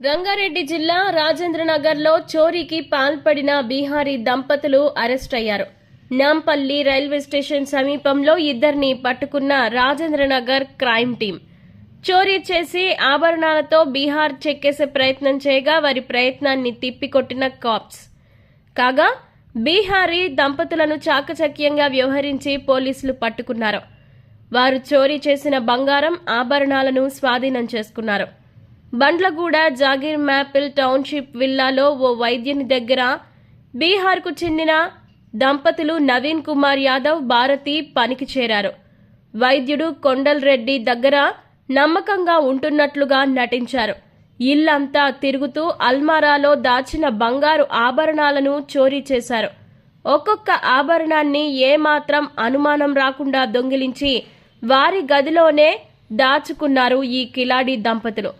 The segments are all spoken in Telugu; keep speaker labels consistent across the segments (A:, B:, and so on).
A: రంగారెడ్డి జిల్లా రాజేంద్రనగర్లో చోరీకి పాల్పడిన బీహారీ దంపతులు అరెస్ట్ అయ్యారు నాంపల్లి రైల్వే స్టేషన్ సమీపంలో ఇద్దరిని పట్టుకున్న రాజేంద్రనగర్ క్రైమ్ టీం. చోరీ చేసి ఆభరణాలతో బీహార్ చెక్కేసే ప్రయత్నం చేయగా వారి ప్రయత్నాన్ని తిప్పికొట్టిన కాప్స్. కాగా బీహారీ దంపతులను చాకచక్యంగా వ్యవహరించి పోలీసులు పట్టుకున్నారు. వారు చోరీ చేసిన బంగారం ఆభరణాలను స్వాధీనం చేసుకున్నారు. బండ్లగూడ జాగీర్ మ్యాపిల్ టౌన్షిప్ విల్లాలో ఓ వైద్యుని దగ్గర బీహార్కు చెందిన దంపతులు నవీన్ కుమార్ యాదవ్ భారతి పనికి చేరారు. వైద్యుడు కొండల్ రెడ్డి దగ్గర నమ్మకంగా ఉంటున్నట్లుగా నటించారు. ఇల్లంతా తిరుగుతూ అల్మారాలో దాచిన బంగారు ఆభరణాలను చోరీ చేశారు. ఒక్కొక్క ఆభరణాన్ని ఏమాత్రం అనుమానం రాకుండా దొంగిలించి వారి గదిలోనే దాచుకున్నారు ఈ కిలాడి దంపతులు.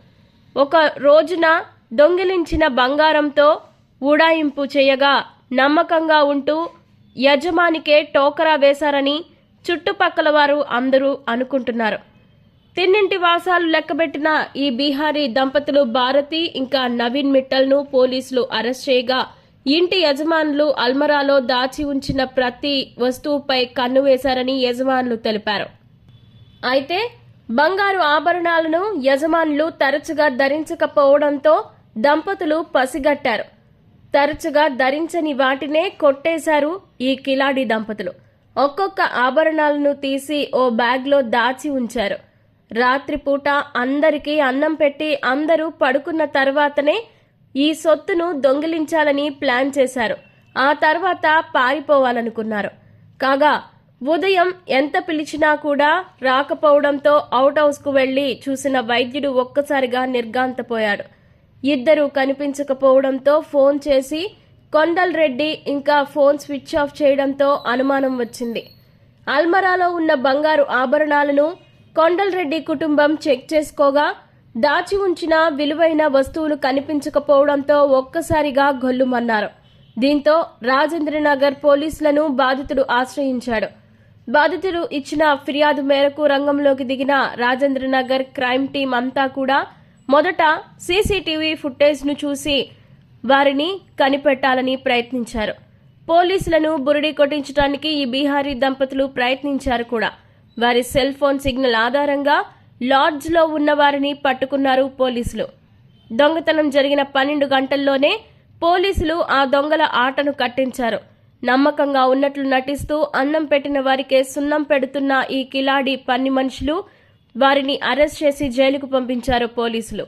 A: ఒక రోజున దొంగిలించిన బంగారంతో ఉడాయింపు చేయగా నమ్మకంగా ఉంటూ యజమానికే టోకరా వేశారని చుట్టుపక్కల వారు అందరూ అనుకుంటున్నారు. తిన్నింటి వాసాలు లెక్కబెట్టిన ఈ బీహారీ దంపతులు భారతి ఇంకా నవీన్ మిట్టల్ను పోలీసులు అరెస్ట్ చేయగా ఇంటి యజమానులు అల్మరాలో దాచి ఉంచిన ప్రతి వస్తువుపై కన్ను వేశారని యజమానులు తెలిపారు. అయితే బంగారు ఆభరణాలను యజమానులు తరచుగా ధరించకపోవడంతో దంపతులు పసిగట్టారు. తరచుగా ధరించని వాటినే కొట్టేశారు ఈ కిలాడి దంపతులు. ఒక్కొక్క ఆభరణాలను తీసి ఓ బ్యాగ్లో దాచి ఉంచారు. రాత్రిపూట అందరికీ అన్నం పెట్టి అందరూ పడుకున్న తర్వాతనే ఈ సొత్తును దొంగిలించాలని ప్లాన్ చేశారు. ఆ తర్వాత పారిపోవాలనుకున్నారు. కాగా ఉదయం ఎంత పిలిచినా కూడా రాకపోవడంతో అవుట్ హౌస్కు వెళ్ళి చూసిన వైద్యుడు ఒక్కసారిగా నిర్గాంతపోయాడు ఇద్దరు కనిపించకపోవడంతో ఫోన్ చేసి కొండల్ రెడ్డి ఇంకా ఫోన్ స్విచ్ ఆఫ్ చేయడంతో అనుమానం వచ్చింది. అల్మరాలో ఉన్న బంగారు ఆభరణాలను కొండల్ రెడ్డి కుటుంబం చెక్ చేసుకోగా దాచి ఉంచిన విలువైన వస్తువులు కనిపించకపోవడంతో ఒక్కసారిగా గొల్లుమన్నారు. దీంతో రాజేంద్రనగర్ పోలీసులను బాధితుడు ఆశ్రయించాడు. బాధితులు ఇచ్చిన ఫిర్యాదు మేరకు రంగంలోకి దిగిన రాజేంద్రనగర్ క్రైమ్ టీం అంతా కూడా మొదట సీసీటీవీ ఫుటేజ్ను చూసి వారిని కనిపెట్టాలని ప్రయత్నించారు. పోలీసులను బురిడి కొట్టించడానికి ఈ బీహారీ దంపతులు ప్రయత్నించారు కూడా. వారి సెల్ ఫోన్ సిగ్నల్ ఆధారంగా లాడ్జ్లో ఉన్న వారిని పట్టుకున్నారు పోలీసులు. దొంగతనం జరిగిన పన్నెండు గంటల్లోనే పోలీసులు ఆ దొంగల ఆటను కట్టించారు. నమ్మకంగా ఉన్నట్లు నటిస్తూ అన్నం పెట్టిన వారికే సున్నం పెడుతున్న ఈ కిలాడి పన్ని మనుషులు వారిని అరెస్ట్ చేసి జైలుకు పంపించారు పోలీసులు.